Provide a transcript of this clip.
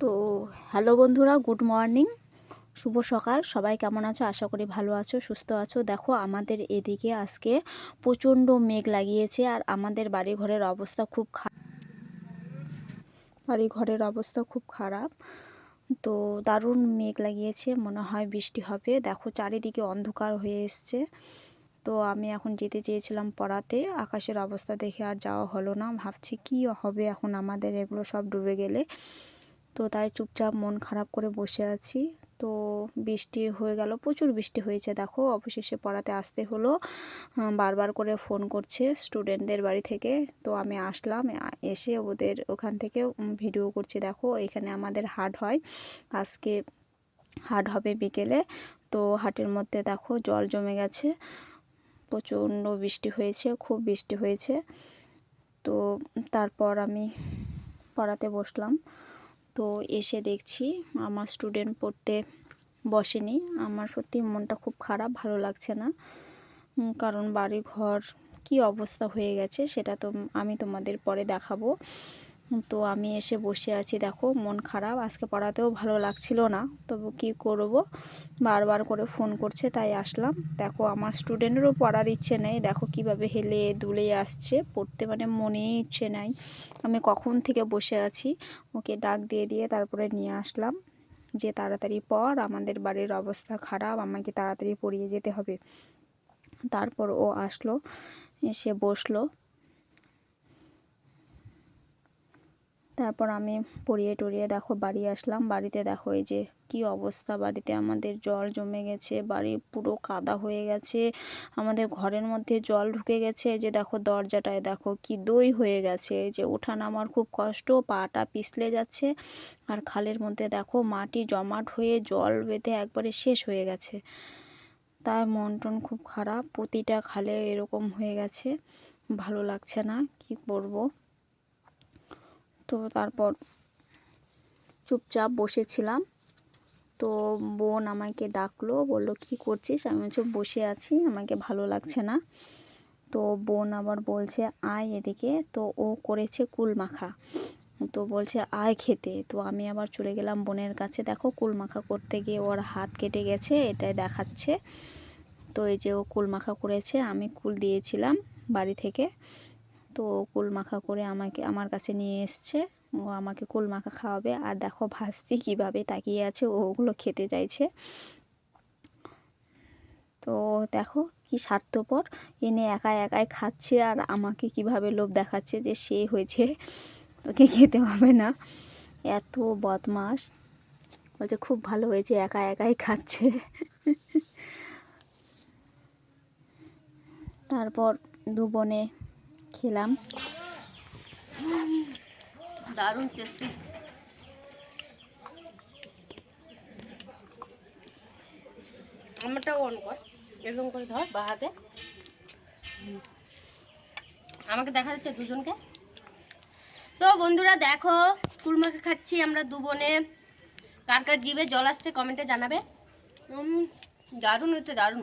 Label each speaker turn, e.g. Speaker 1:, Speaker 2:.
Speaker 1: তো হ্যালো বন্ধুরা good morning শুভ সকাল। সবাই কেমন আছো? আশা করি ভালো আছো, সুস্থ আছো। দেখো, আমাদের এদিকে আজকে প্রচণ্ড মেঘ লাগিয়েছে আর আমাদের বাড়ি ঘরের অবস্থা খুব খারাপ বাড়ি ঘরের অবস্থা খুব খারাপ। তো দারুণ মেঘ লাগিয়েছে, মনে হয় বৃষ্টি হবে। দেখো, চারিদিকে অন্ধকার হয়ে এসছে। তো আমি এখন যেতে চেয়েছিলাম পড়াতে। আকাশের অবস্থা দেখে আর যাওয়া হলো না। ভাবছি, কি হবে এখন? আমাদের এগুলো সব ডুবে গেলে। তো তাই চুপচাপ মন খারাপ করে বসে আছি। তো বৃষ্টি হয়ে গেল, প্রচুর বৃষ্টি হয়েছে দেখো, অবশেষে পড়াতে আসতে হলো। বারবার করে ফোন করছে স্টুডেন্টদের বাড়ি থেকে। তো আমি আসলাম এসে ওদের ওখান থেকে ভিডিও করছি। দেখো, এখানে আমাদের হাট হয়। আজকে হাট হবে বিকেলে। তো হাটের মধ্যে দেখো, জল জমে গেছে। প্রচণ্ড বৃষ্টি হয়েছে, খুব বৃষ্টি হয়েছে। তো তারপর আমি পড়াতে বসলাম। তো এসে দেখছি আমার স্টুডেন্ট পড়তে বসেনি। আমার সত্যি মনটা খুব খারাপ, ভালো লাগছে না। কারণ বাড়ি ঘর কি অবস্থা হয়ে গেছে সেটা তো আমি তোমাদের পরে দেখাবো। তো আমি এসে বসে আছি, দেখো, মন খারাপ। আজকে পড়াতেও ভালো লাগছিল না, তবু কি করব? বারবার করে ফোন করছে, তাই আসলাম। দেখো, আমার স্টুডেন্টেরও পড়ার ইচ্ছে নেই। দেখো, কীভাবে হেলে দুলে আসছে। পড়তে মানে মনেই ইচ্ছে নাই। আমি কখন থেকে বসে আছি? ওকে ডাক দিয়ে দিয়ে তারপরে নিয়ে আসলাম। যে তাড়াতাড়ি পর আমাদের বাড়ির অবস্থা খারাপ, আমাকে তাড়াতাড়ি পড়িয়ে যেতে হবে। তারপর ও আসলো, এসে বসল। তারপর আমি পড়িয়ে টড়িয়ে দেখো বাড়ি আসলাম। বাড়িতে দেখো এই যে কি অবস্থা। বাড়িতে আমাদের জল জমে গেছে, বাড়ি পুরো কাদা হয়ে গেছে, আমাদের ঘরের মধ্যে জল ঢুকে গেছে। যে দেখো দরজাটায় দেখো কি দই হয়ে গেছে। যে ওঠা নামার খুব কষ্ট, পাটা পিছলে যাচ্ছে আর খালের মধ্যে দেখো মাটি জমাট হয়ে জল বেঁধে একবারে শেষ হয়ে গেছে। তাই মন টন খুব খারাপ, প্রতিটা খালে এরকম হয়ে গেছে। ভালো লাগছে না, কি করব তো তারপর চুপচাপ বসেছিলাম। তো বোন আমাকে ডাকলো, বলল, কি করছিস? আমি চুপ বসে আছি, আমাকে ভালো লাগছে না। তো বোন আবার বলছে, আয় এদিকে। তো ও করেছে কুল মাখা তো বলছে, আয় খেতে। তো আমি আবার চলে গেলাম বোনের কাছে। দেখো কুল মাখা করতে গিয়ে ওর হাত কেটে গেছে, এটাই দেখাচ্ছে। তো এই যে ও কুল মাখা করেছে, আমি কুল দিয়েছিলাম বাড়ি থেকে। তো কুল মাখা করে আমাকে, আমার কাছে নিয়ে এসছে। ও আমাকে কুল মাখা খাওয়াবে। আর দেখো ভাস্তি কীভাবে তাকিয়ে আছে, ও ওগুলো খেতে চাইছে। তো দেখো কি স্বার্থপর। এনে একা একাই খাচ্ছে আর আমাকে কীভাবে লোভ দেখাচ্ছে যে সে হয়েছে। তোকে খেতে হবে না। এত বদমাস বলছে খুব ভালো হয়েছে একা একাই খাচ্ছে। তারপর দু বোনে খেলাম।
Speaker 2: দারুণ টেস্টি আমারটা অন কর। এরকম করে ধর বা হাতে। আমাকে দেখা যাচ্ছে দুজনকে? তো বন্ধুরা দেখো কুলমাকে খাচ্ছি আমরা দু বোনে। কার কার জিভে জল আসছে কমেন্টে জানাবে। দারুণ হচ্ছে দারুণ।